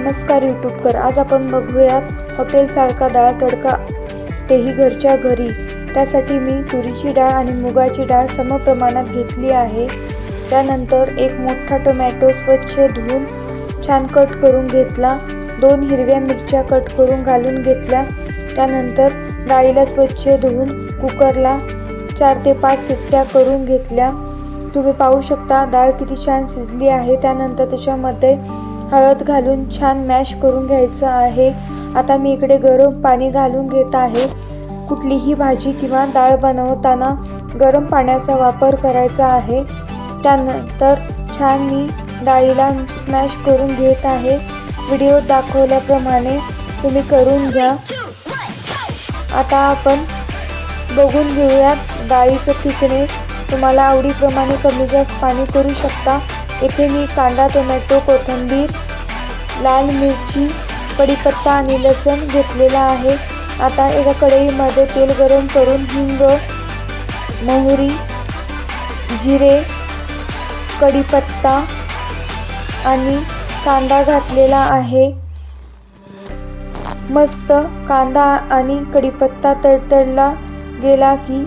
नमस्कार यूट्यूबकर आज आपण बघूयात हॉटेलसारखा डाळ तडका तेही घरच्या घरी. त्यासाठी मी तुरीची डाळ आणि मुगाची डाळ समप्रमाणात घेतली आहे. त्यानंतर एक मोठा टोमॅटो स्वच्छ धुवून छान कट करून घेतला. दोन हिरव्या मिरच्या कट करून घालून घेतल्या. त्यानंतर डाळीला स्वच्छ धुवून कुकरला चार ते पाच सिट्ट्या करून घेतल्या. तुम्ही पाहू शकता डाळ किती छान शिजली आहे. त्यानंतर त्याच्यामध्ये हळद घालून छान मॅश करून घ्यायचं आहे. आता मी इकडे गरम पाणी घालून घेत आहे. कुठलीही भाजी किंवा डाळ बनवताना गरम पाण्याचा वापर करायचा आहे. त्यानंतर छान मी डाळीला स्मॅश करून घेत आहे. व्हिडिओ दाखवल्याप्रमाणे तुम्ही करून घ्या. आता आपण बघून घेऊयात डाळीचं थिकनेस तुम्हाला आवडीप्रमाणे कमी जास्त पाणी करू शकता. येथे मी कांदा टोमॅटो कोथिंबीर लाल मिरची कढीपत्ता आणि लसूण घेतलेला आहे. आता एका कढईमध्ये तेल गरम करून हिंग मोहरी जिरे कढीपत्ता आणि कांदा घातलेला आहे. मस्त कांदा आणि कढीपत्ता तडतडला गेला की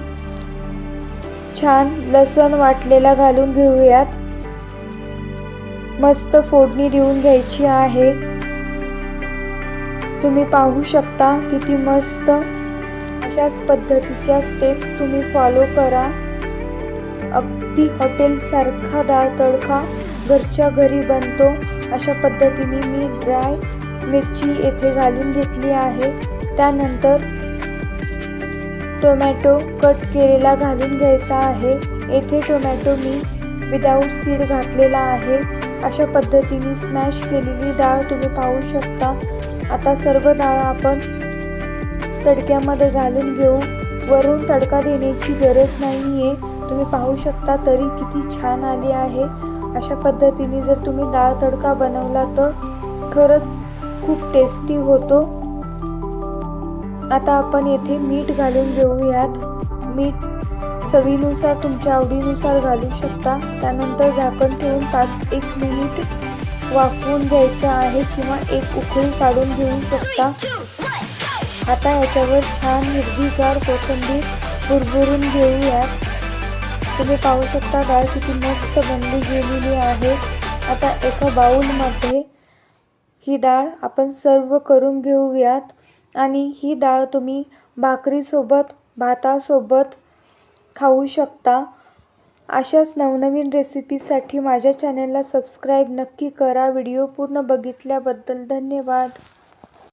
छान लसण वाटलेला घालून घेऊयात. मस्त फोडणी देऊन घ्यायची आहे. तुम्ही पाहू शकता किती मस्त अशाच पद्धतीच्या स्टेप्स तुम्ही फॉलो करा. अगदी हॉटेलसारखा डाळ तडका घरच्या घरी बनतो. अशा पद्धतीने मी ड्राय मिरची येथे घालून घेतली आहे. त्यानंतर टोमॅटो कट केलेला घालून घ्यायचा आहे. येथे टोमॅटो मी विदाऊट सीड घातलेला आहे. अशा पद्धतीने स्मॅश केलेली डाळ तुम्ही पाहू शकता. आता सर्व डाळ आपण तडक्यामध्ये घालून घेऊ. वरून तडका देण्याची गरज नाही आहे तुम्ही पाहू शकता तरी किती छान आली आहे. अशा पद्धतीने जर तुम्ही डाळ तडका बनवला तर खरंच खूप टेस्टी होतो. आता आपण येथे मीठ घालून घेऊयात. मीठ चवीनुसार तुमच्या आवडीनुसार घालू शकता. त्यानंतर झाकण ठेवून पाच एक मिनिट वाफवून घ्यायचं आहे किंवा एक उकळी काढून घेऊ शकता. आता याच्यावर छान हिरवीगार कोथिंबीर भुरभुरून घेऊयात. तुम्ही पाहू शकता डाळ किती मस्त बनली गेलेली आहे. आता एका बाऊलमध्ये ही डाळ आपण सर्व करून घेऊयात. आणि ही डाळ तुम्ही भाकरीसोबत भातासोबत खाऊ शकता. अशाच नवनवीन रेसिपीसाठी माझ्या चॅनलला सबस्क्राईब नक्की करा. व्हिडिओ पूर्ण बघितल्याबद्दल धन्यवाद.